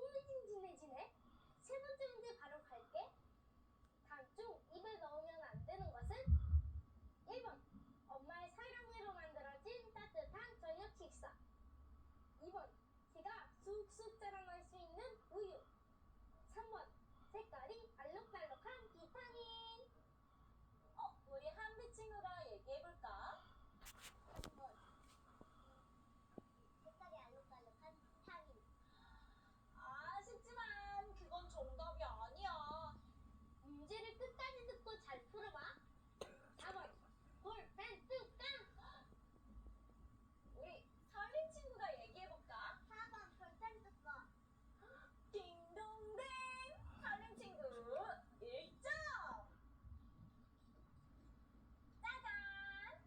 흥미진진해지네. 세 번째 문제 바로 갈게. 다음 중 입에 넣으면 안 되는 것은 1번 엄마의 사랑으로 만들어진 따뜻한 저녁 식사 2번 새가 쑥쑥 자라날 수 있는 우유 3번 색깔이 알록달록한 비타민 어 우리 한비 친구가 얘기해볼까? 색깔이 알록달록한 타민. 아쉽지만 그건 정답이 아니야 문제를 끝까지 듣고 잘 풀어봐 4번 볼펜 뚜껑 우리 설린 친구가 얘기해볼까? 4번 볼펜 뚜껑. 딩동댕 설린 친구 1점 짜잔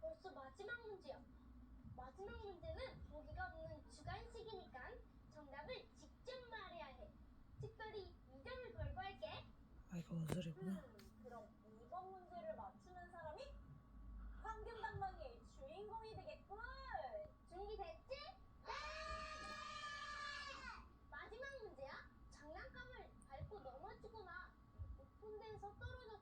벌써 마지막 문제야. 마지막 문제는 보기가 없는 주관식이니까 정답을 직접 말해야 해. 특별히 2점을 걸고 할게. 아이가 원소리구나. 음, 그럼 이번 문제를 맞추는 사람이 황금방망이의 주인공이 되겠군 준비됐지? 네! 마지막 문제야. 장난감을 밟고 넘어지거나 높은 데서 떨어져